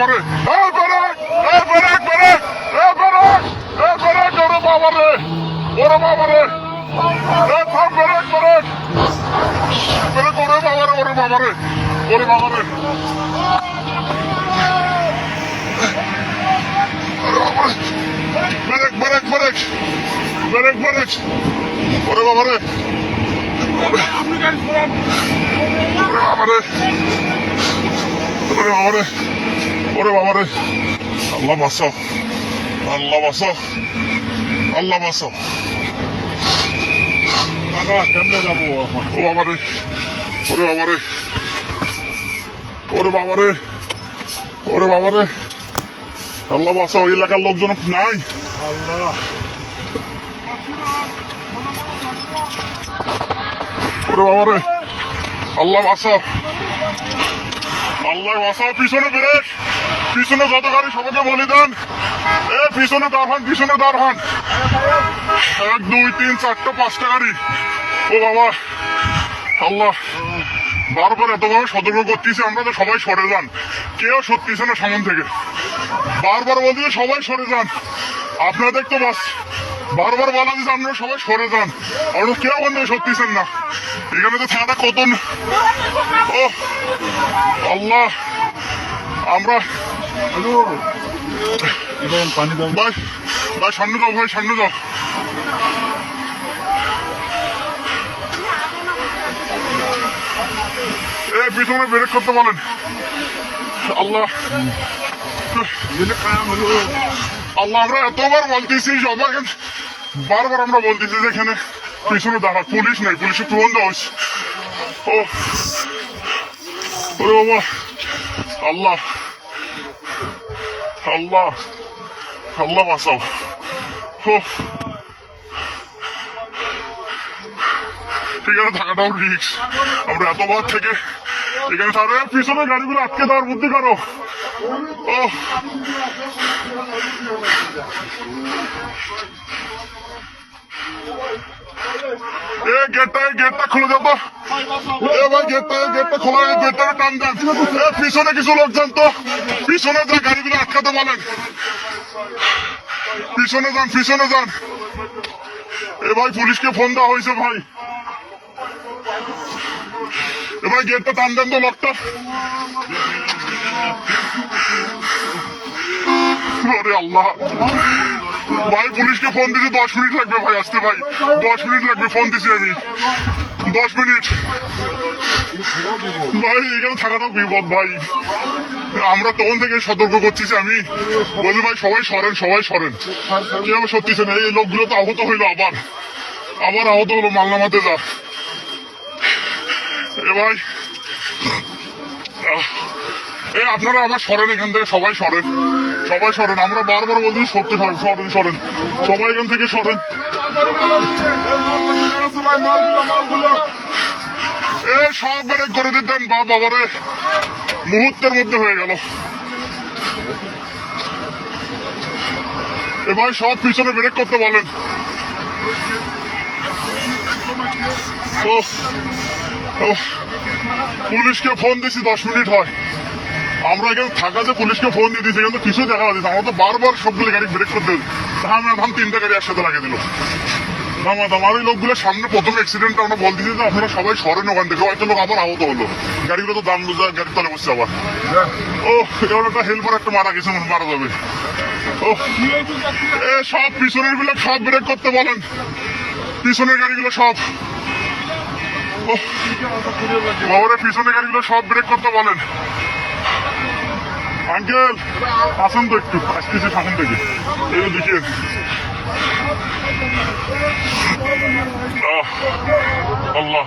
বাবারে এই ব্রেক এই ব্রেক ব্রেক এই ব্রেক এই ব্রেক ওরে বাবারে ওরে বাবারে এই থাম ব্রেক ব্রেক ব্রেক ওরে বাবারে ওরে বাবারে ওরে বাবারে break break break break break ওরে বাবারে ওরে বাবারে ওরে বাবারে ওরে বাবারে আল্লাহ বাঁচাও আল্লাহ বাঁচাও আল্লাহ বাঁচাও কেমনে যাব এখন? ও বাবারে ওরে বাবারে ওরে বাবারে ওরে বাবারে আল্লাহ বাঁচাও এই এলাকার লোকজন নাই। আল্লাহ। ওরে বাবারে আল্লাহ বাঁচাও আল্লাহ বাঁচাও পিছনে ব্রেক পিছনে যত গাড়ি সবাইকে বলি দেন। এ, পিছনে দাঁড়ান পিছনে দাঁড়ান এক, দুই, তিন, চারটা, পাঁচটা গাড়ি। ও বাবা। আল্লাহ। বারবার এতভাবে সতর্ক করতেছি, আমরা তো সবাই সরে যান। কেউ সত্যিছে না সামন থেকে। বারবার বলতেছে সবাই সরে যান। আপনাদের তো বাস বারবার বলা যে আপনারা সবাই সরে যান। আমরা কেউ ওখান থেকে সত্যিছেন না। এখানে তো থাকাটা কত ও আল্লাহ। আমরা হ্যালো। পানি দাও। ভাই ভাই সামনে যাও ভাই সামনে যাও এ পিছনে ব্রেক করতে বলেন। আল্লাহ। আল্লাহ আমরা এতবার বলতেছি সবাই বারবার আমরা বলতেছি যে এখানে পিছনে দাঁড়া পুলিশ নেই পুলিশের দেওয়া হচ্ছে ও ওরে বাবা আল্লাহ। আল্লাহ আল্লাহ বাঁচাও এখানে থাকাটাও রিক্স আমরা এতবার থেকে এখানে তাহলে পিছনে গাড়িগুলো আটকে দেওয়ার বুদ্ধি করো। ও এ গেটটা গেটটা খুলে দাও তো। এ ভাই, গেটটা গেটটা খোলা গেটটা টান দেন। পিছনে কিছু লোকজন তো। পিছনে যা গাড়িগুলো আটকাতে বলেন। পিছনে যান পিছনে যান। এ ভাই, পুলিশকে ফোন দেওয়া হয়েছে ভাই। এ ভাই, গেটটা টান দেন তো লকটা। আল্লাহ। ভাই, পুলিশকে ফোন দিছি, দশ মিনিট লাগবে ভাই, আসতে ভাই। দশ মিনিট লাগবে ফোন দিছি আমি। দশ মিনিট। ভাই, এখানে থাকাটা বিপদ, ভাই। আমরা তখন থেকে সতর্ক করতেছি আমি। বলি, ভাই, সবাই সরেন সবাই সরেন। কেউ সত্যি না এই লোকগুলো তো আহত হইল আবার। আবার আহত হলো, মালনামাতে যা। এ ভাই এ, আপনারা আবার সরেন এখান থেকে, সবাই সরেন। সবাই সরেন, আমরা বারবার বলছি সত্যি সরেন সরেন সবাই এখান থেকে সরেন। এ, সব ব্রেক করে দিতেন বা বাবারে। মুহূর্তের মধ্যে হয়ে গেল। এ ভাই, সব পিছনে ব্রেক করতে বলেন। পুলিশকে ফোন দিছি, দশ মিনিট হয়। আমরা এখানে থাকা যে পুলিশকে ফোন দিয়ে দিয়েছি কিন্তু কিছু দেখা যাচ্ছে আমরা তো বারবার সবগুলো গাড়ি ব্রেক করতে ধাম ধাম তিনটা গাড়ি একসাথে লাগিয়ে দিল ধামা ধাম আর ওই লোকগুলো সামনে প্রথম অ্যাক্সিডেন্ট আমরা বলতেছি যে আপনারা সবাই সরেন ওখান থেকে। হয়তো লোক আবার আহত হলো। গাড়িগুলো তো দাম লুজা গাড়ির তলে বসছে আবার। ও এবার একটা হেল্পার একটা মারা গেছে মারা যাবে। ও এ সব পিছনেরগুলো সব ব্রেক করতে বলেন। পিছনের গাড়িগুলো সব। ও পিছনের গাড়িগুলো সব ব্রেক করতে বলেন। আঙ্কেল আসুন তো একটু আসতেছি সামন থেকে এগুলো দেখিয়ে আল্লাহ।